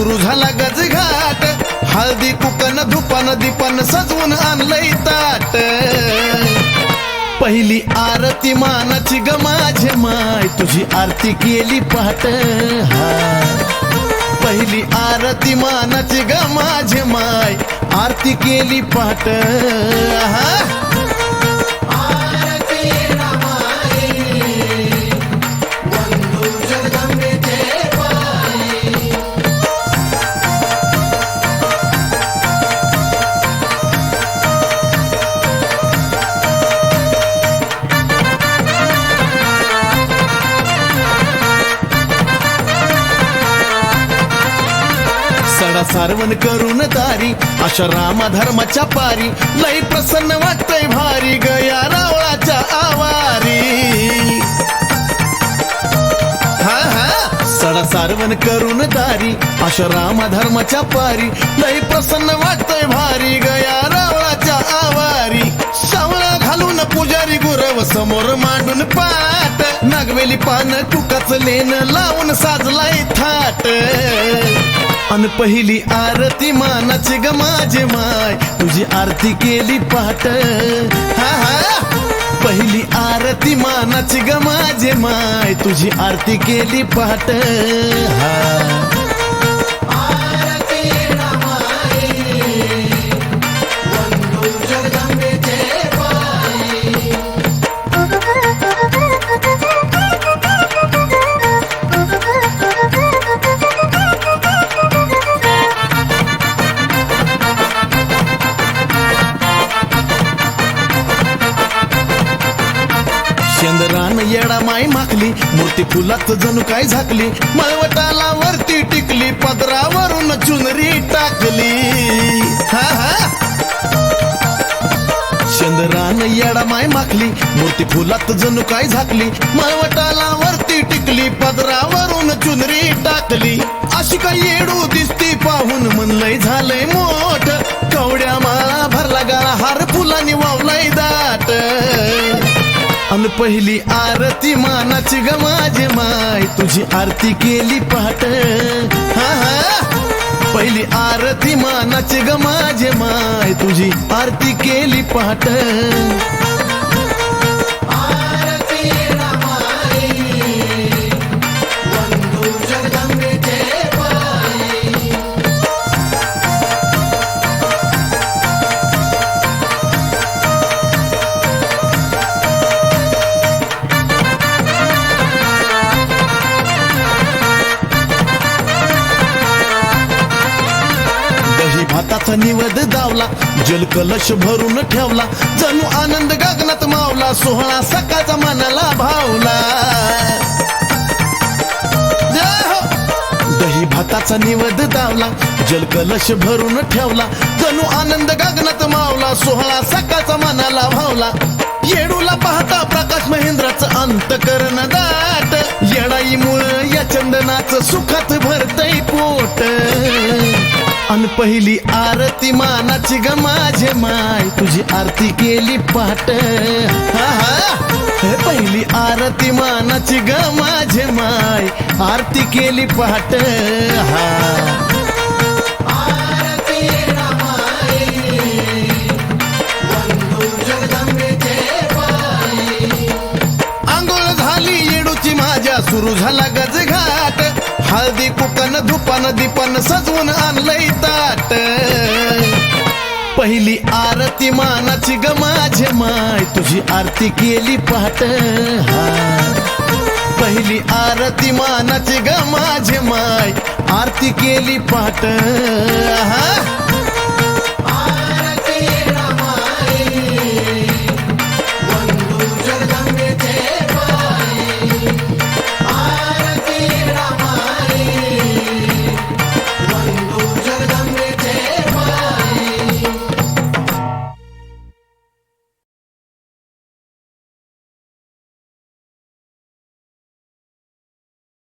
सुरू झाला गजघाट हळदी कुकन धुपन दिपन सजवून आणलंय ताट. पहिली आरती मानाची ग माझे माय तुझी आरती केली पाट पहिली आरती मानाची ग माझे माय आरती केली पाट मला सारवण करून दारी. अशा रामा धर्माच्या पारी. लई प्रसन्न वाटतय भारी गया रावळाच्या आवारी. हा हा. सडा सारवण करून दारी. अशा रामा धर्माच्या पारी. लई प्रसन्न वाटतय भारी गया रावळाच्या आवारी. सावळा घालून पुजारी गुरव समोर मांडून पाट नागवेली पान कुकाच लेन लावून साजलाय थाट. अन पहिली आरती मानाची ग माझे माय. तुझी आरती केली पाट हा हा. पहिली आरती मानाची ग माझे माय. तुझी आरती केली पाट हा चंद्रान येडा माखली मूर्ती फुलात जणू काय झाकली मळवटाला वरती टिकली पदरावरून चुनरी टाकली. हा हा. चंद्रान येडा माय माखली मूर्ती फुलात जणू काय झाकली मळवटाला वरती टिकली पदरावरून चुनरी टाकली. अशी काही येडू दिसती पाहून म्हणलंय झालंय. पहिली आरती मानाची ग माझे माय. तुझी आरती केली पहाट. हा हा. पहिली आरती मानाची ग माझे माय. तुझी आरती केली पहाट. दही भाताचा निवद दावला जल कलश भरून ठेवला जणू आनंद गगनात मावला सोहळा सकाळचा मनाला भावला. हो! दही भाताचा निवद दावला जल कलश भरून ठेवला जणू आनंद गगनात मावला सोहळा सकाळचा मनाला भावला. येडूला पाहता प्रकाश महेंद्राचं अंत करण दाट येडाईमुळं या चंदनाचं सुखात भरतय पोट अन पहिली आरती मानाची ग माझे माय. तुझी आरती केली पाट हे पहिली आरती मानाची ग माझे माय. आरती केली पाट हा. आंघोळ झाली येडूची माझ्या. सुरू झाला गजघाट हळदी कुकन धुपन दीपन सजवून आणलंय ताट. पहिली आरती मानाची ग माझे माय तुझी आरती केली पाट पहिली आरती मानाची ग माझे माय आरती केली पाट आरती